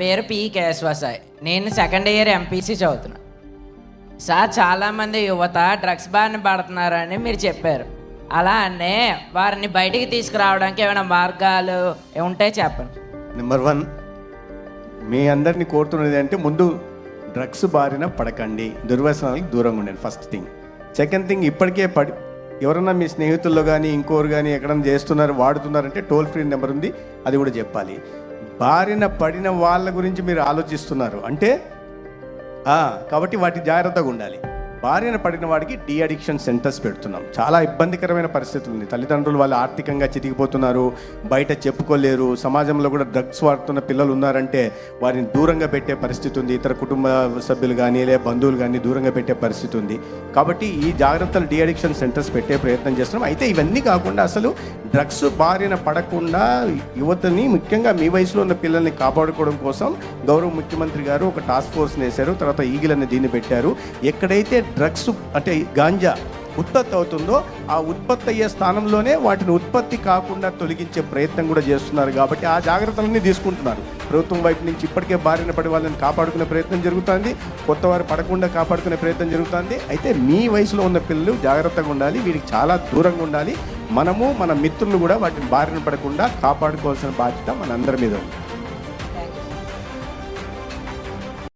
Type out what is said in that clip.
పేరు పి కేశవసాయి. నేను second year MPC చదువుతున్నా. సార్ చాలామంది యువత డ్రగ్స్ బారిన పడుతున్నారని మీరు చెప్పారు. అలా అనే వారిని బయటికి తీసుకురావడానికి ఏమైనా మార్గాలు ఉంటే చెప్పండి. నెంబర్ వన్ మీ అందరినీ కోరుతున్నది అంటే ముందు డ్రగ్స్ బారిన పడకండి. దుర్వ్యసనాలకు దూరంగా ఉండండి. ఫస్ట్ థింగ్ సెకండ్ థింగ్ ఇప్పటికే పడి ఎవరన్నా మీ స్నేహితుల్లో కానీ ఇంకోరు కానీ ఎక్కడైనా చేస్తున్నారు వాడుతున్నారంటే టోల్ ఫ్రీ నెంబర్ ఉంది. అది కూడా చెప్పాలి. బారిన పడిన వాళ్ళ గురించి మీరు ఆలోచిస్తున్నారు. అంటే కాబట్టి వాటి జాగ్రత్తగా ఉండాలి. బారిన పడిన వాడికి డి అడిక్షన్ సెంటర్స్ పెడుతున్నాం. చాలా ఇబ్బందికరమైన పరిస్థితి ఉంది తల్లిదండ్రులు వాళ్ళు ఆర్థికంగా చితికిపోతున్నారు బయట చెప్పుకోలేరు సమాజంలో కూడా డ్రగ్స్ వాడుతున్న పిల్లలు ఉన్నారంటే వారిని దూరంగా పెట్టే పరిస్థితి ఉంది. ఇతర కుటుంబ సభ్యులు కానీ లేదా బంధువులు కానీ దూరంగా పెట్టే పరిస్థితి ఉంది. కాబట్టి ఈ జాగ్రత్తలు డి అడిక్షన్ సెంటర్స్ పెట్టే ప్రయత్నం చేస్తున్నాం. అయితే ఇవన్నీ కాకుండా అసలు డ్రగ్స్ బారిన పడకుండా యువతని ముఖ్యంగా మీ వయసులో ఉన్న పిల్లల్ని కాపాడుకోవడం కోసం గౌరవ ముఖ్యమంత్రి గారు ఒక టాస్క్ ఫోర్స్ వేశారు తర్వాత ఈగిల్ అనే దీన్ని పెట్టారు. ఎక్కడైతే డ్రగ్స్ అంటే గాంజా ఉత్పత్తి అవుతుందో ఆ ఉత్పత్తి అయ్యే స్థానంలోనే వాటిని ఉత్పత్తి కాకుండా తొలగించే ప్రయత్నం కూడా చేస్తున్నారు కాబట్టి ఆ జాగ్రత్తలన్నీ తీసుకుంటున్నారు. ప్రభుత్వం వైపు నుంచి ఇప్పటికే బారిన పడి వాళ్ళని కాపాడుకునే ప్రయత్నం జరుగుతుంది. కొత్త వారు పడకుండా కాపాడుకునే ప్రయత్నం జరుగుతుంది. అయితే మీ వయసులో ఉన్న పిల్లలు జాగ్రత్తగా ఉండాలి. వీరికి చాలా దూరంగా ఉండాలి. మనము మన మిత్రులు కూడా వాటిని బారిన పడకుండా కాపాడుకోవాల్సిన బాధ్యత మనందరి మీద ఉంది.